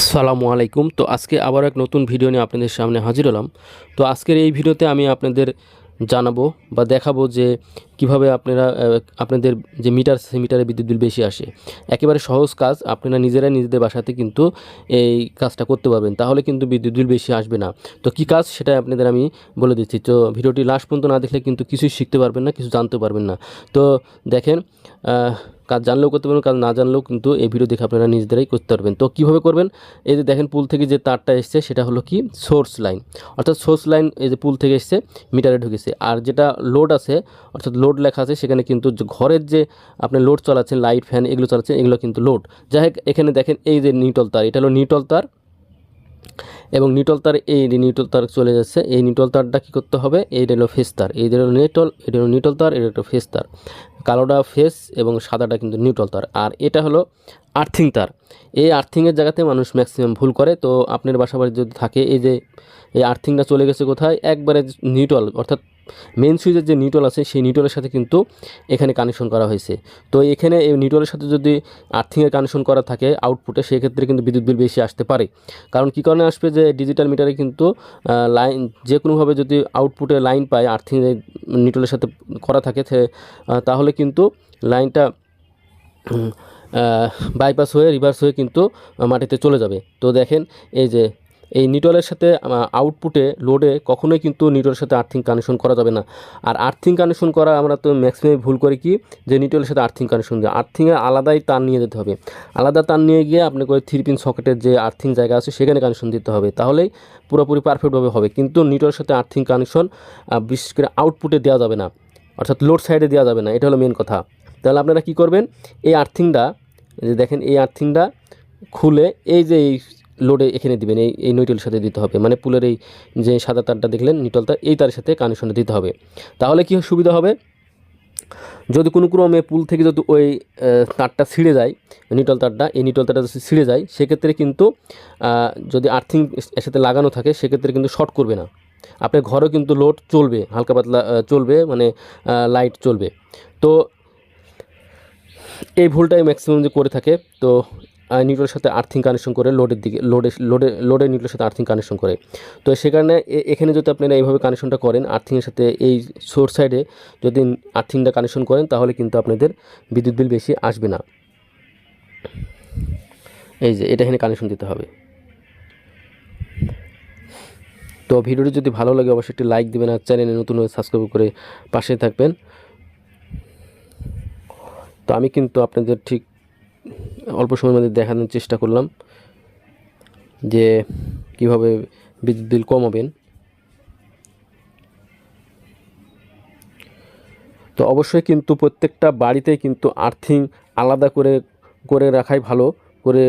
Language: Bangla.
আসসালামু আলাইকুম। তো আজকে আবার এক নতুন ভিডিও নিয়ে আপনাদের সামনে হাজির হলাম। তো আজকের এই ভিডিওতে আমি আপনাদের জানাব বা দেখাবো যে কীভাবে আপনারা আপনাদের যে মিটার, সে মিটারে বিদ্যুৎ বিল বেশি আসে। একেবারে সহজ কাজ, আপনারা নিজেরাই নিজেদের বাসাতে কিন্তু এই কাজটা করতে পারবেন। তাহলে কিন্তু বিদ্যুৎ বিল বেশি আসবে না। তো কী কাজ সেটা আপনাদের আমি বলে দিচ্ছি। তো ভিডিওটি লাস্ট পর্যন্ত না দেখলে কিন্তু কিছুই শিখতে পারবেন না, কিছু জানতে পারবেন না। তো দেখেন কাজ জানলেও করতে পারবেন, কাজ না জানলেও কিন্তু এই ভিডিও দেখে আপনারা নিজেরাই করতে পারবেন। তো কীভাবে করবেন? এই যে দেখেন পুল থেকে যে তারটা এসছে, সেটা হলো কি? সোর্স লাইন অর্থাৎ সোর্স লাইন এই যে পুল থেকে এসছে মিটারে ঢুকেছে। আর যেটা লোড আছে, অর্থাৎ লোড লেখা আছে, সেখানে কিন্তু ঘরের যে আপনি লোড চালাচ্ছেন লাইট ফ্যান এগুলো চালাচ্ছেন, এগুলো কিন্তু লোড যাই হোক, এখানে দেখেন এই যে নিউটল তার, এটা হলো নিউটল তার। এবং নিউটল তার এই নিউটল তার চলে যাচ্ছে, এই নিউটল তারটা কী করতে হবে? এই হলো ফেস তার, এই হলো নিউটল এটা হলো নিউটল তার, এটা হলো ফেস তার। কালোটা ফেস এবং সাদাটা কিন্তু নিউটল তার। আর এটা হলো আর্থিং তার। এই আর্থিংয়ের জায়গাতে মানুষ ম্যাক্সিমাম ভুল করে। তো আপনার বাসাবাড়ি যদি থাকে, এই যে, এই আর্থিংটা চলে গেছে কোথায়? একবারে নিউটল অর্থাৎ মেন সুইচের যে নিউট্রাল আছে, সেই নিউট্রালের সাথে কিন্তু এখানে কানেকশন করা হয়েছে। তো এখানে এই নিউট্রালের সাথে যদি আর্থিংয়ের কানেকশন করা থাকে আউটপুটে সেক্ষেত্রে কিন্তু বিদ্যুৎ বিল বেশি আসতে পারে। কারণ কী কারণে আসবে যে ডিজিটাল মিটারে কিন্তু লাইন যে কোনোভাবে যদি আউটপুটে লাইন পায় আর্থিং নিউট্রালের সাথে করা থাকে তাহলে কিন্তু লাইনটা বাইপাস হয়ে রিভার্স হয়ে কিন্তু মাটিতে চলে যাবে। তো দেখেন, এই যে এই নিউট্রালের সাথে আউটপুটে লোডে কখনোই কিন্তু নিউট্রালের সাথে আর্থিং কানেকশন করা যাবে না। আর আর্থিং কানেকশন করা আমরা তো ম্যাক্সিমাম ভুল করি কি? যে নিউট্রালের সাথে আর্থিং কানেকশন দিয়ে আর্থিংয়ে আলাদাই তার নিয়ে যেতে হবে। আলাদা তার নিয়ে গিয়ে আপনাকে ওই থ্রি পিন সকেটের যে আর্থিং জায়গা আছে, সেখানে কানেকশন দিতে হবে। তাহলেই পুরোপুরি পারফেক্টভাবে হবে। কিন্তু নিউট্রালের সাথে আর্থিং কানেকশন বিশেষ করে আউটপুটে দেওয়া যাবে না। অর্থাৎ লোড সাইডে দেওয়া যাবে না। এটা হলো মেন কথা। তাহলে আপনারা কি করবেন? এই আর্থিংটা যে দেখেন, এই আর্থিংটা খুলে এই যে এই লোডে এখানে দিবেন, এই এই নিউট্রালের সাথে দিতে হবে। মানে পুলের এই যে সাদা তারটা দেখলেন নিউট্রাল তার এই তারের সাথে কানেকশনটা দিতে হবে। তাহলে কি সুবিধা হবে? যদি কোনো ক্রমে পুল থেকে যদি ওই তারটা ছিঁড়ে যায়, নিটল তারটা, এই নিটল তারটা যদি ছিঁড়ে যায়, সেক্ষেত্রে কিন্তু যদি আর্থিং এর সাথে লাগানো থাকে, সেক্ষেত্রে কিন্তু শর্ট করবে না। আপনার ঘরেও কিন্তু লোড চলবে, হালকা পাতলা চলবে মানে লাইট চলবে। তো, এই ভুলটাই ম্যাক্সিমাম যে করে থাকে, তো নিউট্রালের সাথে আর্থিং কানেকশন করে লোডের দিকে লোডে লোডে লোডে নিউট্রালের সাথে আর্থিং কানেকশন করে। তো সে কারণে এখানে যদি আপনারা এইভাবে কানেকশনটা করেন আর্থিংয়ের সাথে এই সোর্স সাইডে যদি আর্থিংটা কানেকশন করেন, তাহলে কিন্তু আপনাদের বিদ্যুৎ বিল বেশি আসবে না। এই যে, এটা এখানে কানেকশন দিতে হবে। তো ভিডিওটি যদি ভালো লাগে, অবশ্যই একটি লাইক দেবেন আর চ্যানেলে নতুন সাবস্ক্রাইব করে পাশে থাকবেন। তো আমি কিন্তু আপনাদের ঠিক অল্প সময়ের মধ্যে দেখানোর চেষ্টা করলাম যে কীভাবে বিদ্যুৎ বিল কমাবেন। তো অবশ্যই কিন্তু প্রত্যেকটা বাড়িতে কিন্তু আর্থিং আলাদা করে করে রাখাই ভালো, করে